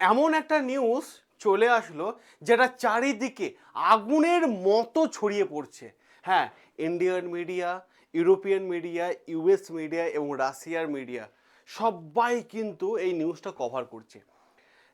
এমন একটা নিউজ চলে আসলো যেটা চারিদিকে আগুনের মতো ছড়িয়ে পড়ছে। হ্যাঁ Indian media European media US media এবং রাশিয়ার মিডিয়া সবাই কিন্তু এই নিউজটা কভার করছে।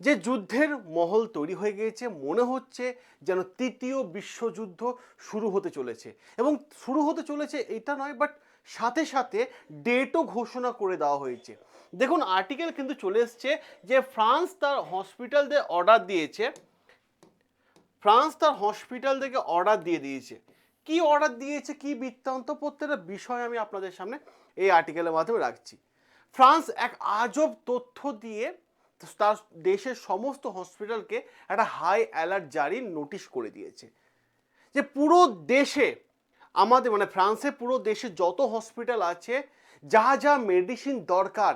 যে যুদ্ধের মহল তৈরি হয়ে গিয়েছে, মনে হচ্ছে যেন তৃতীয় বিশ্বযুদ্ধ শুরু হতে চলেছে। এবং শুরু হতে চলেছে এটা নয় বাট সাথে সাথে ডেটও ঘোষণা করে দেওয়া হয়েছে। দেখুন আর্টিকেল কিন্তু চলে এসছে যে ফ্রান্স তার হসপিটালদের অর্ডার দিয়েছে। ফ্রান্স তার হসপিটাল থেকে অর্ডার দিয়ে দিয়েছে। কি অর্ডার দিয়েছে, কি বৃত্তান্ত প্রত্যেকটা বিষয় আমি আপনাদের সামনে এই আর্টিকেলের মাধ্যমে রাখছি। ফ্রান্স এক আজব তথ্য দিয়ে তার দেশের সমস্ত হসপিটালকে একটা হাই অ্যালার্ট জারি নোটিশ করে দিয়েছে। যে পুরো দেশে আমাদের মানে ফ্রান্সে পুরো দেশে যত হসপিটাল আছে, যা যা মেডিসিন দরকার,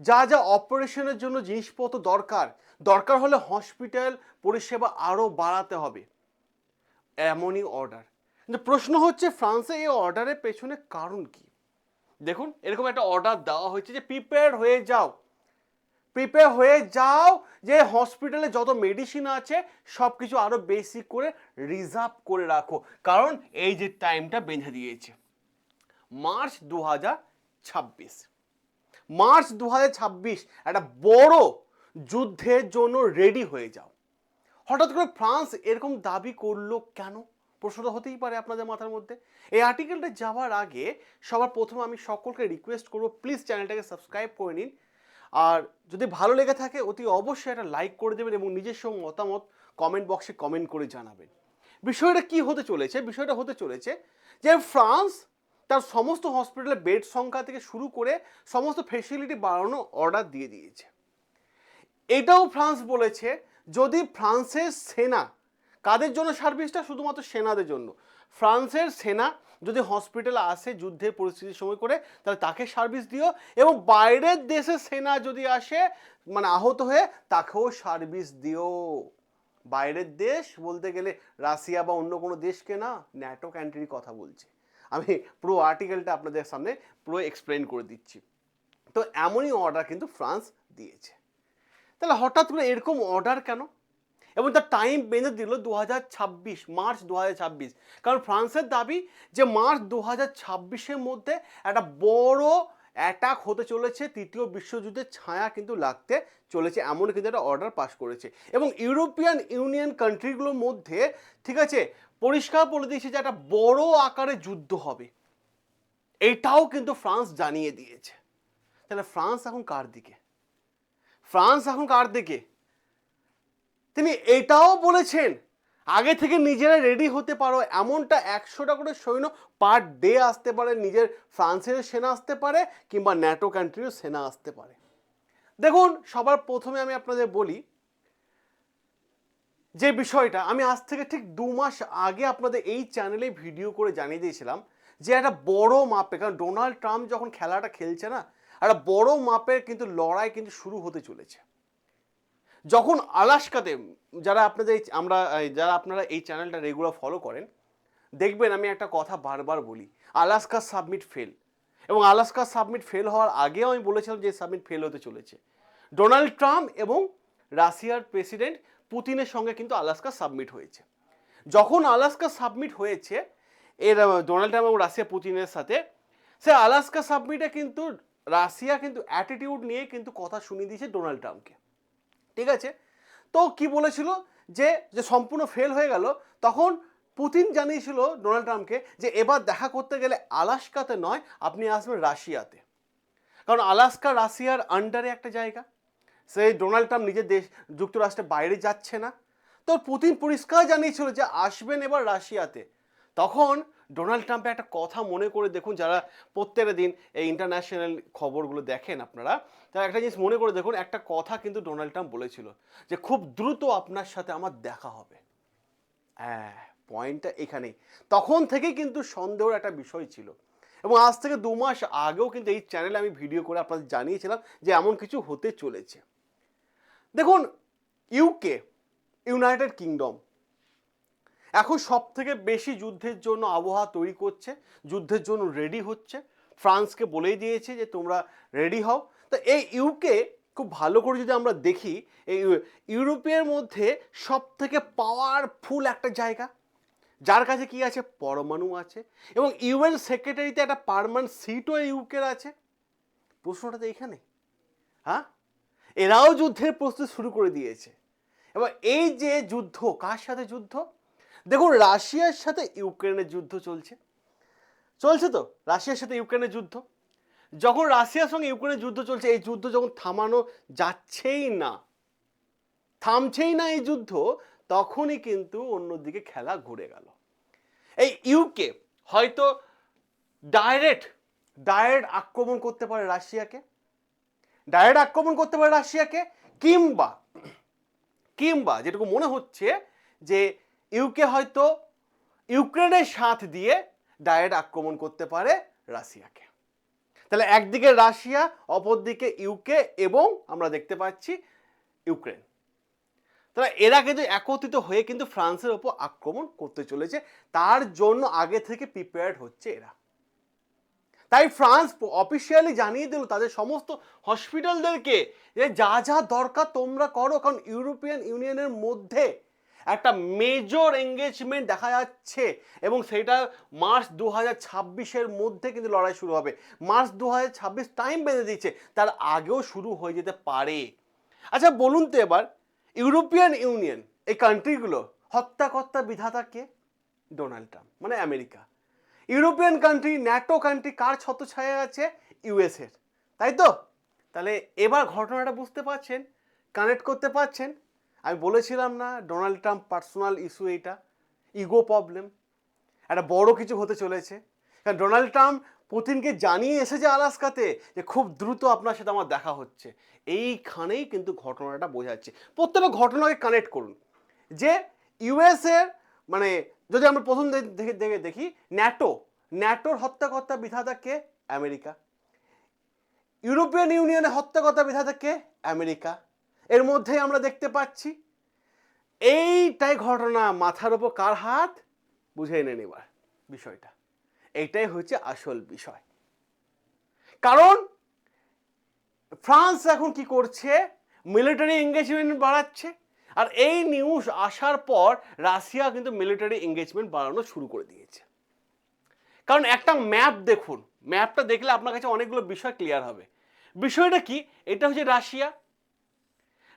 যা যা অপারেশনের জন্য জিনিসপত্র দরকার দরকার হলে হসপিটাল পরিষেবা আরও বাড়াতে হবে। এমনই অর্ডার প্রশ্ন হচ্ছে, ফ্রান্সে এই অর্ডারের পেছনে কারণ কি? দেখুন, এরকম একটা অর্ডার দেওয়া হয়েছে যে প্রিপেয়ার হয়ে যাও। প্রিপেয়ার হয়ে যাও যে হসপিটালে যত মেডিসিন আছে সব কিছু আরও বেশি করে রিজার্ভ করে রাখো। কারণ এই যে টাইমটা বেঁধে দিয়েছে। মার্চ দু ছাব্বিশ। মার্চ দু ছাব্বিশ, একটা বড় যুদ্ধের জন্য রেডি হয়ে যাও। হঠাৎ করে ফ্রান্স এরকম দাবি করল কেন? প্রশ্নটা হতেই পারে আপনাদের মাথার মধ্যে। এই আর্টিকেলটা যাওয়ার আগে সবার প্রথমে আমি সকলকে রিকোয়েস্ট করব প্লিজ চ্যানেলটাকে সাবস্ক্রাইব করে নিন। আর যদি ভালো লেগে থাকে, অতি অবশ্যই একটা লাইক করে দেবেন এবং নিজস্ব মতামত কমেন্ট বক্সে কমেন্ট করে জানাবেন। বিষয়টা কি হতে চলেছে? বিষয়টা হতে চলেছে যে ফ্রান্স তার সমস্ত হসপিটালে বেড সংখ্যা থেকে শুরু করে সমস্ত ফেসিলিটি বাড়ানো অর্ডার দিয়ে দিয়েছে। এটাও ফ্রান্স বলেছে, যদি ফ্রান্সের সেনা, কাদের জন্য সার্ভিসটা শুধুমাত্র সেনাদের জন্য। ফ্রান্সের সেনা যদি হসপিটাল আসে যুদ্ধের পরিস্থিতির সময় করে, তাহলে তাকে সার্ভিস দিও এবং বাইরের দেশে সেনা যদি আসে মানে আহত হয়ে, তাকেও সার্ভিস দিও। বাইরের দেশ বলতে গেলে রাশিয়া বা অন্য কোনো দেশকে না ন্যাটো কান্ট্রির কথা বলছে। আমি পুরো আর্টিকেলটা আপনাদের সামনে পুরো এক্সপ্লেন করে দিচ্ছি। তো এমনই অর্ডার কিন্তু ফ্রান্স দিয়েছে। তাহলে হঠাৎ করে এরকম অর্ডার কেন? এবং তার টাইম বেঁধে দিল দু হাজার ছাব্বিশ, মার্চ দু হাজার ছাব্বিশ। কারণ ফ্রান্সের দাবি যে মার্চ দু হাজার মধ্যে একটা বড় অ্যাটাক হতে চলেছে, তৃতীয় বিশ্বযুদ্ধের ছায়া কিন্তু লাগতে চলেছে এমন কিন্তু একটা অর্ডার পাস করেছে। এবং ইউরোপিয়ান ইউনিয়ন কান্ট্রিগুলোর মধ্যে, ঠিক আছে, পরিষ্কার বলে দিয়েছে যে একটা বড় আকারে যুদ্ধ হবে। এটাও কিন্তু ফ্রান্স জানিয়ে দিয়েছে। তাহলে ফ্রান্স এখন কার দিকে? ফ্রান্স এখন কার দিকে? তিনি এটাও বলেছেন, আগে থেকে নিজেরা রেডি হতে পারো, এমনটা একশোটা করে সৈন্য পার ডে আসতে পারে, নিজের ফ্রান্সের সেনা আসতে পারে, কিংবা ন্যাটো কান্ট্রিরও সেনা আসতে পারে। দেখুন, সবার প্রথমে আমি আপনাদের বলি যে বিষয়টা, আমি আজ থেকে ঠিক দু মাস আগে আপনাদের এই চ্যানেলে ভিডিও করে জানিয়ে দিয়েছিলাম যে একটা বড় মাপে কারণ ডোনাল্ড ট্রাম্প যখন খেলাটা খেলছে না, একটা বড় মাপের কিন্তু লড়াই কিন্তু শুরু হতে চলেছে। যখন আলাস্কাতে যারা আপনাদের আমরা যারা আপনারা এই চ্যানেলটা রেগুলার ফলো করেন, দেখবেন আমি একটা কথা বারবার বলি, আলাস্কা সাবমিট ফেল এবং আলাস্কা সাবমিট ফেল হওয়ার আগেও আমি বলেছিলাম যে সাবমিট ফেল হতে চলেছে। ডোনাল্ড ট্রাম্প এবং রাশিয়ার প্রেসিডেন্ট পুতিনের সঙ্গে কিন্তু আলাস্কা সাবমিট হয়েছে। যখন আলাস্কা সাবমিট হয়েছে, এর, ডোনাল্ড ট্রাম্প এবং রাশিয়া পুতিনের সাথে, সে আলাস্কা সাবমিটে কিন্তু, রাশিয়া কিন্তু অ্যাটিটিউড নিয়ে কিন্তু কথা শুনিয়ে দিয়েছে ডোনাল্ড ট্রাম্পকে। ঠিক আছে? তো কি বলেছিল? যে যে সম্পূর্ণ ফেল হয়ে গেল, তখন পুতিন জানিয়েছিল ডোনাল্ড ট্রাম্পকে যে, এবার দেখা করতে গেলে আলাস্কাতে নয়, আপনি আসবেন রাশিয়াতে। কারণ আলাস্কা রাশিয়ার আন্ডারে একটা জায়গা। সেই ডোনাল্ড ট্রাম্প নিজের দেশ, যুক্তরাষ্ট্রের বাইরে যাচ্ছে না। তো পুতিন পরিষ্কার জানিয়েছিল যে, আসবেন এবার রাশিয়াতে। তখন ডোনাল্ড ট্রাম্পের একটা কথা মনে করে দেখুন, যারা প্রত্যেকটা দিন এই ইন্টারন্যাশনাল খবরগুলো দেখেন আপনারা, তারা একটা জিনিস মনে করে দেখুন, একটা কথা কিন্তু ডোনাল্ড ট্রাম্প বলেছিল যে খুব দ্রুত আপনার সাথে আমার দেখা হবে। হ্যাঁ পয়েন্টটা এখানেই। তখন থেকেই কিন্তু সন্দেহের একটা বিষয় ছিল। এবং আজ থেকে দু মাস আগেও কিন্তু এই চ্যানেলে আমি ভিডিও করে আপনাদের জানিয়েছিলাম যে এমন কিছু হতে চলেছে। দেখুন ইউকে ইউনাইটেড কিংডম এখন সব থেকে বেশি যুদ্ধের জন্য আবহাওয়া তৈরি করছে, যুদ্ধের জন্য রেডি হচ্ছে। ফ্রান্সকে বলেই দিয়েছে যে, তোমরা রেডি হও। তো এই ইউকে খুব ভালো করে যদি আমরা দেখি, এই ইউরোপের মধ্যে সব থেকে পাওয়ারফুল একটা জায়গা। যার কাছে কি আছে? পরমাণু আছে। এবং ইউএন সেক্রেটারিতে একটা পারমানেন্ট সিটও ইউকের আছে। প্রশ্নটা তো এখানে। হ্যাঁ? এরাও যুদ্ধের প্রস্তুতি শুরু করে দিয়েছে। এবং এই যে যুদ্ধ, কার সাথে যুদ্ধ? দেখুন, রাশিয়ার সাথে ইউক্রেনের যুদ্ধ চলছে। চলছে তো? রাশিয়ার সাথে ইউক্রেনের যুদ্ধ। যখন রাশিয়ার সঙ্গে ইউক্রেনের যুদ্ধ চলছে, এই যুদ্ধ যখন থামানো যাচ্ছেই না, থামছেই না এই যুদ্ধ, তখনই কিন্তু অন্যদিকে খেলা ঘুরে গেল। এই ইউকে হয়তো ডাইরেক্ট ডাইরেক্ট আক্রমণ করতে পারে রাশিয়াকে ডাইরেক্ট আক্রমণ করতে পারে রাশিয়াকে, কিংবা কিংবা যেটুকু মনে হচ্ছে যে ইউকে হয়তো ইউক্রেনের সাথ দিয়ে ডাইরেক্ট আক্রমণ করতে পারে রাশিয়াকে। তাহলে একদিকে রাশিয়া, অপরদিকে ইউকে এবং আমরা দেখতে পাচ্ছি ইউক্রেন। তাহলে এরা কিন্তু একত্রিত হয়ে কিন্তু ফ্রান্সের ওপর আক্রমণ করতে চলেছে। তার জন্য আগে থেকে প্রিপেয়ার্ড হচ্ছে এরা। তাই ফ্রান্স অফিসিয়ালি জানিয়ে দিল তাদের সমস্ত হসপিটালদেরকে যে যা যা দরকার তোমরা করো, কারণ ইউরোপিয়ান ইউনিয়নের মধ্যে একটা মেজর এঙ্গেজমেন্ট দেখা যাচ্ছে এবং সেটা মার্চ দু হাজার ছাব্বিশের মধ্যে কিন্তু লড়াই শুরু হবে। মার্চ দু হাজার ছাব্বিশ টাইম বেঁধে দিচ্ছে তার আগেও শুরু হয়ে যেতে পারে। আচ্ছা বলুন তো এবার, ইউরোপিয়ান ইউনিয়ন, এই কান্ট্রিগুলো হত্যাকর্তা বিধাতা কে? ডোনাল্ড ট্রাম্প মানে America. European country NATO country কার ছত্রছায়া আছে? ইউএসের তাই তো? তাহলে এবার ঘটনাটা বুঝতে পারছেন কানেক্ট করতে পারছেন আমি বলেছিলাম না ডোনাল্ড ট্রাম্প পার্সোনাল ইস্যু এইটা ইগো প্রবলেম একটা বড় কিছু হতে চলেছে। কারণ ডোনাল্ড ট্রাম্প পুতিনকে জানিয়ে এসেছে আলাস্কাতে যে খুব দ্রুত আপনার সাথে আমার দেখা হচ্ছে। এইখানেই কিন্তু ঘটনাটা বোঝাচ্ছে প্রত্যেকটা ঘটনাকে কানেক্ট করুন। যে ইউএসের মানে যদি আমরা প্রথম দেখে দেখে দেখি, ন্যাটো, ন্যাটোর হত্যাকর্তা বিধাতা কে? আমেরিকা। ইউরোপিয়ান ইউনিয়নের হত্যাকর্তা বিধাতা কে? আমেরিকা। এর মধ্যেই আমরা দেখতে পাচ্ছি। এইটাই ঘটনা মাথার ওপর কার হাত? বুঝে নেন এবার বিষয়টা। এইটাই হচ্ছে আসল বিষয়। কারণ ফ্রান্স এখন কি করছে? মিলিটারি এঙ্গেজমেন্ট বাড়াচ্ছে। আর এই নিউজ আসার পর রাশিয়া কিন্তু মিলিটারি এঙ্গেজমেন্ট বাড়ানো শুরু করে দিয়েছে। কারণ একটা ম্যাপ দেখুন। ম্যাপটা দেখলে আপনার কাছে অনেকগুলো বিষয় ক্লিয়ার হবে। বিষয়টা কি? এটা হচ্ছে রাশিয়া।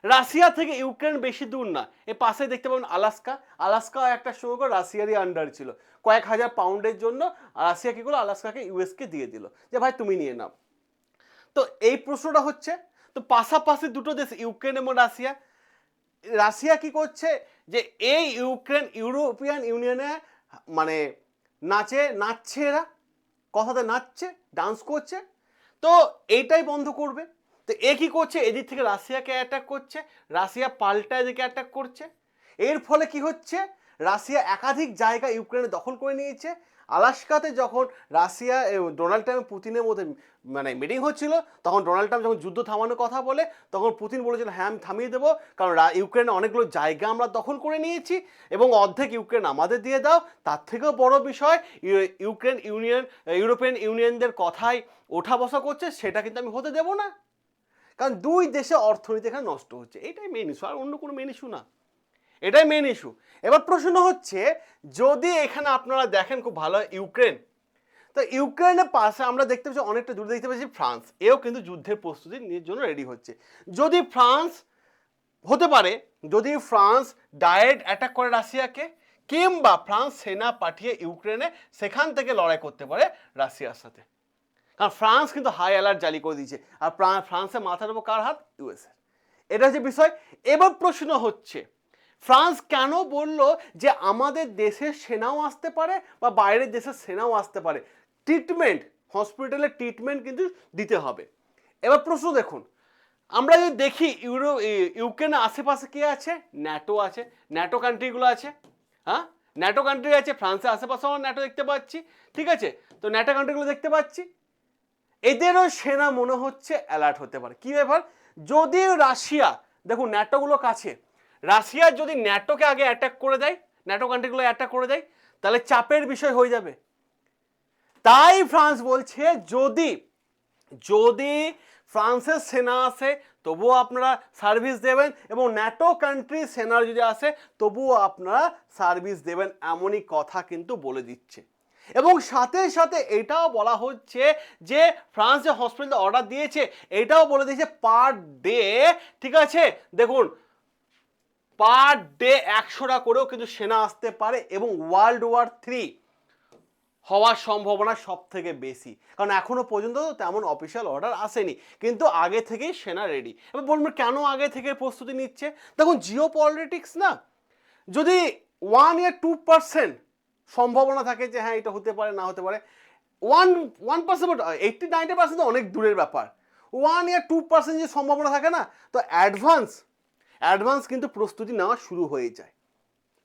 রাশিয়া থেকে ইউক্রেন বেশি দূর না। এ পাশে দেখতে পাবেন আলাস্কা। আলাস্কা একটা করে রাশিয়ারই আন্ডার ছিল। কয়েক হাজার পাউন্ডের জন্য রাশিয়া কি করল? আলাস্কাকে ইউএসকে দিয়ে দিল। যে ভাই, তুমি নিয়ে নাও। তো এই প্রশ্নটা হচ্ছে, তো পাশাপাশি দুটো দেশ, ইউক্রেন এবং রাশিয়া রাশিয়া কি করছে? যে এই ইউক্রেন, ইউরোপিয়ান ইউনিয়নে মানে নাচে, নাচছে এরা। কথাতে নাচছে ডান্স করছে। তো এইটাই বন্ধ করবে। তো এ কী করছে? এদিক থেকে রাশিয়াকে অ্যাটাক করছে। রাশিয়া পাল্টা এদিকে অ্যাটাক করছে। এর ফলে কি হচ্ছে? রাশিয়া একাধিক জায়গা ইউক্রেনে দখল করে নিয়েছে। আলাস্কাতে যখন রাশিয়া ডোনাল্ড ট্রাম্প পুতিনের মধ্যে মানে মিটিং হচ্ছিল, তখন ডোনাল্ড ট্রাম্প যখন যুদ্ধ থামানোর কথা বলে, তখন পুতিন বলেছিল হ্যাঁ আমি থামিয়ে দেবো। কারণ ইউক্রেনে অনেকগুলো জায়গা আমরা দখল করে নিয়েছি এবং অর্ধেক ইউক্রেন আমাদের দিয়ে দাও। তার থেকেও বড় বিষয়, ইউ- ইউক্রেন ইউনিয়ন, ইউরোপিয়ান ইউনিয়নদের কথাই ওঠা বসা করছে, সেটা কিন্তু আমি হতে দেবো না। কারণ দুই দেশে অর্থনীতি এখানে নষ্ট হচ্ছে। এটাই মেন ইস্যু আর অন্য কোনো মেন ইস্যু না। এটাই মেন ইস্যু এবার প্রশ্ন হচ্ছে, যদি এখানে আপনারা দেখেন খুব ভালো ইউক্রেন, তো ইউক্রেনের পাশে আমরা দেখতে পাচ্ছি অনেকটা দূরে, দেখতে পাচ্ছি ফ্রান্স। এও কিন্তু যুদ্ধের প্রস্তুতি নিয়ে জন্য রেডি হচ্ছে। যদি ফ্রান্স হতে পারে, যদি ফ্রান্স ডাইরেক্ট অ্যাটাক করে রাশিয়াকে, কিংবা ফ্রান্স সেনা পাঠিয়ে ইউক্রেনে সেখান থেকে লড়াই করতে পারে রাশিয়ার সাথে। কারণ ফ্রান্স কিন্তু হাই অ্যালার্ট জারি করে দিয়েছে। আর ফ্রান্সের মাথার উপর কার হাত? ইউএসএ এটা হচ্ছে বিষয়। এবার প্রশ্ন হচ্ছে, ফ্রান্স কেন বলল যে আমাদের দেশের সেনাও আসতে পারে বা বাইরের দেশের সেনাও আসতে পারে? ট্রিটমেন্ট হসপিটালে ট্রিটমেন্ট কিন্তু দিতে হবে। এবার প্রশ্ন দেখুন, আমরা যদি দেখি ইউরো ইউক্রেনের আশেপাশে কে আছে? ন্যাটো আছে। ন্যাটো কান্ট্রিগুলো আছে। হ্যাঁ? ন্যাটো কান্ট্রি আছে, ফ্রান্সের আশেপাশে আমরা ন্যাটো দেখতে পাচ্ছি। ঠিক আছে? তো ন্যাটো কান্ট্রিগুলো দেখতে পাচ্ছি। এদেরও সেনা মনে হচ্ছে অ্যালার্ট হতে পারে। কি ব্যাপার? যদি রাশিয়া, দেখুন ন্যাটোগুলো কাছে, রাশিয়া যদি ন্যাটোকে আগে অ্যাটাক করে দেয় ন্যাটো কান্ট্রিগুলো অ্যাটাক করে দেয়, তাহলে চাপের বিষয় হয়ে যাবে। তাই ফ্রান্স বলছে, যদি যদি ফ্রান্সের সেনা আসে, তবুও আপনারা সার্ভিস দেবেন এবং ন্যাটো কান্ট্রি সেনার যদি আসে, তবুও আপনারা সার্ভিস দেবেন এমনই কথা কিন্তু বলে দিচ্ছে। এবং সাথে সাথে এটাও বলা হচ্ছে যে ফ্রান্স যে হসপিটাল অর্ডার দিয়েছে, এটাও বলে দিয়েছে পার ডে, ঠিক আছে? দেখুন, পার ডে একশোটা করেও কিন্তু সেনা আসতে পারে এবং ওয়ার্ল্ড ওয়ার থ্রি হওয়ার সম্ভাবনা সব থেকে বেশি। কারণ এখনও পর্যন্ত তেমন অফিসিয়াল অর্ডার আসেনি, কিন্তু আগে থেকেই সেনা রেডি এবার বলবেন কেন আগে থেকে প্রস্তুতি নিচ্ছে? দেখুন জিও পলিটিক্স না, যদি ওয়ান ইয়ার টু পার্সেন্ট সম্ভাবনা থাকে যে হ্যাঁ এটা হতে পারে, না হতে পারে। One one percent eighty ninety percent অনেক দূরের ব্যাপার। ওয়ান ইয়ার টু পার্সেন্ট যে সম্ভাবনা থাকে না, তো অ্যাডভান্স অ্যাডভান্স কিন্তু প্রস্তুতি নেওয়া শুরু হয়ে যায়।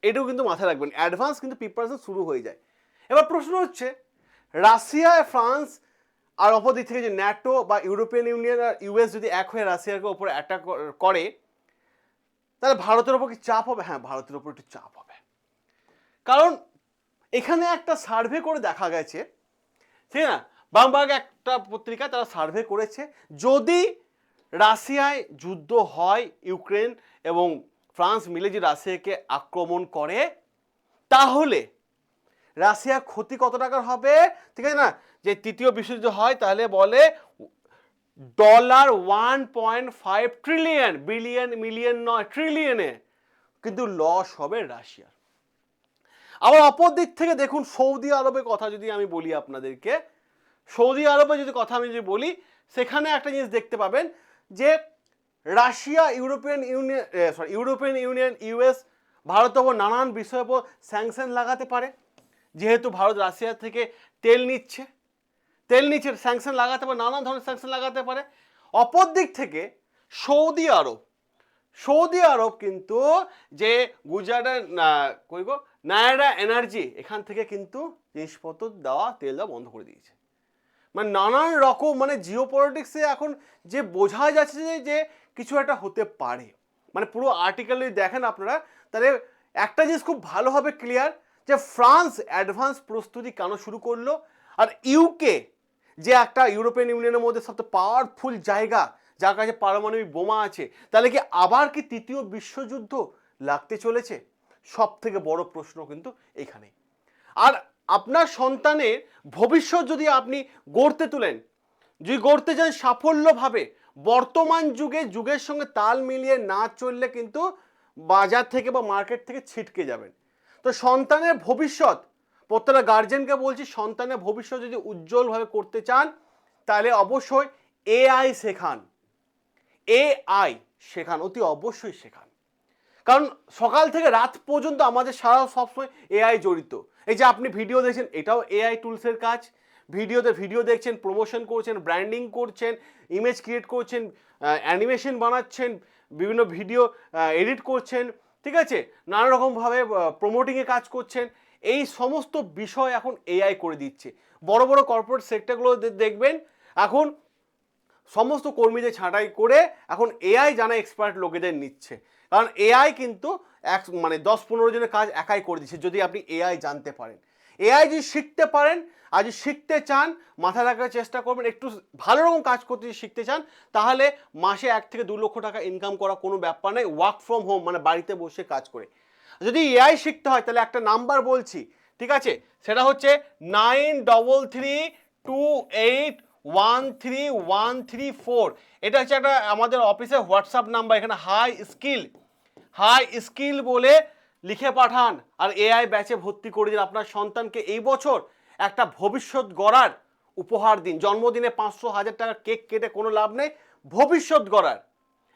এটাও কিন্তু মাথায় রাখবেন অ্যাডভান্স কিন্তু প্রিপারেশন শুরু হয়ে যায়। এবার প্রশ্ন হচ্ছে, রাশিয়া, ফ্রান্স আর অপর দিক থেকে যে ন্যাটো বা ইউরোপিয়ান ইউনিয়ন আর ইউএস যদি এক হয়ে রাশিয়াকে ওপরে অ্যাটাক করে, তাহলে ভারতের ওপর কি চাপ হবে? হ্যাঁ ভারতের ওপর একটু চাপ হবে। কারণ এখানে একটা সার্ভে করে দেখা গেছে। ঠিক না বামবাগ একটা পত্রিকা তারা সার্ভে করেছে। যদি রাশিয়ায় যুদ্ধ হয় ইউক্রেন এবং ফ্রান্স মিলে যে রাশিয়াকে আক্রমণ করে, তাহলে রাশিয়ার ক্ষতি কত টাকার হবে? ঠিক আছে না? যে তৃতীয় বিশ্বযুদ্ধ হয়, তাহলে বলে dollar one point five trillion billion million নয় ট্রিলিয়নে কিন্তু লস হবে রাশিয়ার। আবার অপর দিক থেকে দেখুন সৌদি আরবের কথা যদি আমি বলি আপনাদেরকে, সৌদি আরবে যদি কথা আমি যদি বলি, সেখানে একটা জিনিস দেখতে পাবেন যে Russia, European union sorry European union, US Bharat ওপর নানান বিষয়ের ওপর স্যাংশন লাগাতে পারে। যেহেতু ভারত রাশিয়া থেকে তেল নিচ্ছে তেল নিচ্ছে স্যাংশন লাগাতে পারে, নানান ধরনের স্যাংশন লাগাতে পারে। অপর দিক থেকে সৌদি আরব সৌদি আরব কিন্তু যে গুজরাটের কই গো? নায়রা এনার্জি এখান থেকে কিন্তু জিনিসপত্র দেওয়া, তেল দেওয়া বন্ধ করে দিয়েছে। মানে নানান রকম মানে জিও পলিটিক্সে এখন যে বোঝা যাচ্ছে যে যে কিছু একটা হতে পারে। মানে পুরো আর্টিকেল যদি দেখেন আপনারা, তাহলে একটা জিনিস খুব ভালোভাবে ক্লিয়ার যে ফ্রান্স অ্যাডভান্স প্রস্তুতি কেন শুরু করল? আর ইউকে যে একটা ইউরোপিয়ান ইউনিয়নের মধ্যে সবচেয়ে পাওয়ারফুল জায়গা, যার কাছে পারমাণবিক বোমা আছে, তাহলে কি আবার কি তৃতীয় বিশ্বযুদ্ধ লাগতে চলেছে? সব থেকে বড় প্রশ্ন কিন্তু এখানেই আর আপনার সন্তানের ভবিষ্যৎ যদি আপনি গড়তে তুলেন, যদি গড়তে চান সাফল্যভাবে, বর্তমান যুগে যুগের সঙ্গে তাল মিলিয়ে না চললে কিন্তু বাজার থেকে বা মার্কেট থেকে ছিটকে যাবেন। তো সন্তানের ভবিষ্যৎ, প্রত্যেকটা গার্জেনকে বলছি, সন্তানের ভবিষ্যৎ যদি উজ্জ্বলভাবে করতে চান, তাহলে অবশ্যই এআই শেখান। এআই শেখান, অতি অবশ্যই শেখান। কারণ সকাল থেকে রাত পর্যন্ত আমাদের সারা সবসময় এআই জড়িত। এই যে আপনি ভিডিও দেখছেন, এটাও এআই টুলসের কাজ। ভিডিওতে ভিডিও দেখছেন প্রমোশন করছেন ব্র্যান্ডিং করছেন ইমেজ ক্রিয়েট করছেন অ্যানিমেশন বানাচ্ছেন, বিভিন্ন ভিডিও এডিট করছেন, ঠিক আছে? নানা রকমভাবে প্রমোটিংয়ে কাজ করছেন। এই সমস্ত বিষয় এখন এআই করে দিচ্ছে। বড় বড় কর্পোরেট সেক্টরগুলো দেখবেন, এখন সমস্ত কর্মীদের ছাঁটাই করে এখন এআই জানা এক্সপার্ট লোকেদের নিচ্ছে। কারণ এআই কিন্তু এক মানে দশ পনেরো জনের কাজ একাই করে দিচ্ছে, যদি আপনি এআই জানতে পারেন। এআই যদি শিখতে পারেন, আর যদি শিখতে চান, মাথায় রাখার চেষ্টা করবেন, একটু ভালো রকম কাজ করতে যদি শিখতে চান, তাহলে মাসে এক থেকে দু লক্ষ টাকা ইনকাম করা কোনো ব্যাপার নেই ওয়ার্ক ফ্রম হোম মানে বাড়িতে বসে কাজ করে। যদি এআই শিখতে হয়, তাহলে একটা নাম্বার বলছি, ঠিক আছে? সেটা হচ্ছে nine double three two eight one three one three four. এটা হচ্ছে একটা আমাদের অফিসের হোয়াটসঅ্যাপ নাম্বার, এখানে হাই স্কিল। হাই স্কিল বলে লিখে পাঠান। আর এআই ব্যাচে ভর্তি করে দিন আপনার সন্তানকে এই বছর একটা ভবিষ্যৎ গড়ার উপহার দিন। জন্মদিনে পাঁচশো হাজার টাকা কেক কেটে কোনো লাভ নেই, ভবিষ্যৎ গড়ার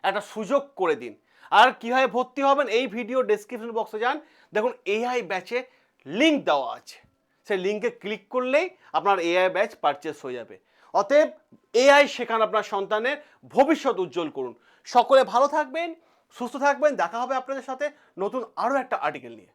একটা সুযোগ করে দিন। আর কীভাবে ভর্তি হবেন এই ভিডিও ডেসক্রিপশন বক্সে যান। দেখুন, এআই ব্যাচে লিঙ্ক দেওয়া আছে। সেই লিঙ্কে ক্লিক করলেই আপনার এআই ব্যাচ পারচেস হয়ে যাবে। অতএব এআই শেখান আপনার সন্তানের ভবিষ্যৎ উজ্জ্বল করুন। সকলে ভালো থাকবেন। সুস্থ থাকবেন দেখা হবে আপনাদের সাথে নতুন আরও একটা আর্টিকেল নিয়ে।